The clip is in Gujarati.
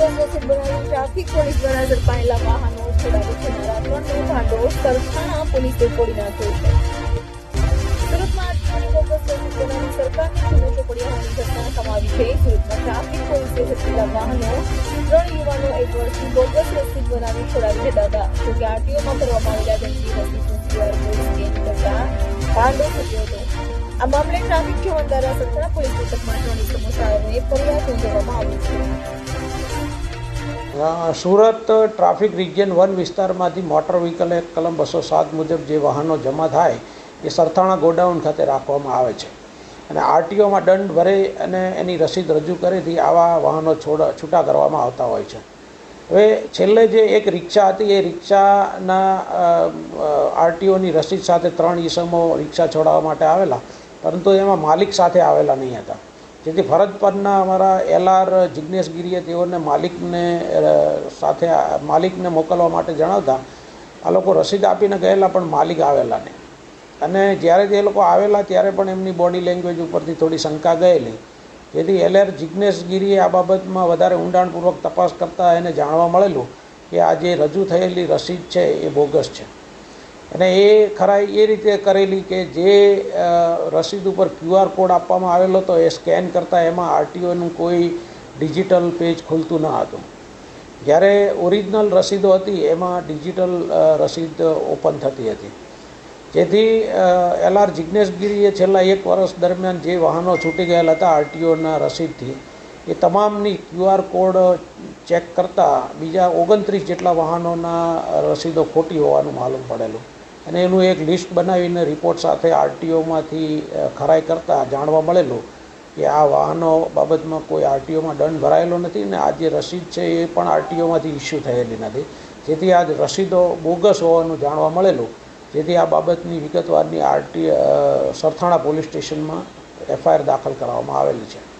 બોગસ રસીદ ટ્રાફિક પોલીસ દ્વારા ઝડપાયેલા વાહનો છોડાવી જનારા ત્રણનો ભાંડો સરથાણા પોલીસે નાખ્યો છે. સુરતમાં સરકારની જૂનો સમાવી છે. સુરતમાં ટ્રાફિક પોલીસે વાહનો, ત્રણ યુવાનો એક વર્ષની બોગસ રસીદ બનાવી છોડાવી દેતા હતા જોકે આરટીઓમાં કરવામાં આવેલા હતો. આ મામલે ટ્રાફિક જવાન દ્વારા સરથાણા પોલીસ મથકમાં ત્રણ સમોસાઓને સામે ફરિયાદ નોંધવામાં આવી છે. સુરત ટ્રાફિક રિજિયન વન વિસ્તારમાંથી મોટર વ્હીકલ એક કલમ બસો સાત મુજબ જે વાહનો જમા થાય એ સરથાણા ગોડાઉન ખાતે રાખવામાં આવે છે. અને આરટીઓમાં દંડ ભરે અને એની રસીદ રજૂ કરીથી આવા વાહનો છોડ, છૂટા કરવામાં આવતા હોય છે. હવે છેલ્લે જે એક રિક્ષા હતી, એ રિક્ષાના આરટીઓની રસીદ સાથે ત્રણ ઈસમો રિક્ષા છોડાવવા માટે આવેલા, પરંતુ એમાં માલિક સાથે આવેલા નહીં હતા. જેથી ફરજ પરના અમારા એલઆર જિજ્ઞેશગીરીએ તેઓને માલિકને સાથે માલિકને મોકલવા માટે જણાવતા, આ લોકો રસીદ આપીને ગયેલા પણ માલિક આવેલા નહીં. અને જ્યારે તે લોકો આવેલા ત્યારે પણ એમની બોડી લેંગ્વેજ ઉપરથી થોડી શંકા ગયેલી. જેથી એલઆર જિજ્ઞેશગીરીએ આ બાબતમાં વધારે ઊંડાણપૂર્વક તપાસ કરતાં એને જાણવા મળેલું કે આ જે રજૂ થયેલી રસીદ છે એ બોગસ છે. અને એ ખરાઈ એ રીતે કરેલી કે જે રસીદ ઉપર ક્યુઆર કોડ આપવામાં આવેલો હતો, એ સ્કેન કરતાં એમાં આરટીઓનું કોઈ ડિજિટલ પેજ ખુલતું ન હતું. જ્યારે ઓરિજિનલ રસીદો હતી, એમાં ડિજિટલ રસીદ ઓપન થતી હતી. જેથી એલઆર જિજ્ઞેશગીરીએ છેલ્લા એક વર્ષ દરમિયાન જે વાહનો છૂટી ગયેલા હતા, આરટીઓના રસીદથી, એ તમામની ક્યુઆર કોડ ચેક કરતાં બીજા ઓગણત્રીસ જેટલા વાહનોના રસીદો ખોટી હોવાનું માલુમ પડેલું. અને એનું એક લિસ્ટ બનાવીને રિપોર્ટ સાથે આરટીઓમાંથી ખરાઈ કરતાં જાણવા મળેલું કે આ વાહનો બાબતમાં કોઈ આરટીઓમાં દંડ ભરાયેલો નથી ને આ જે રસીદ છે એ પણ આરટીઓમાંથી ઇસ્યુ થયેલી નથી. જેથી આ રસીદો બોગસ હોવાનું જાણવા મળેલું. જેથી આ બાબતની વિગતવારની આરટી સરથાણા પોલીસ સ્ટેશનમાં એફઆઈઆર દાખલ કરવામાં આવેલી છે.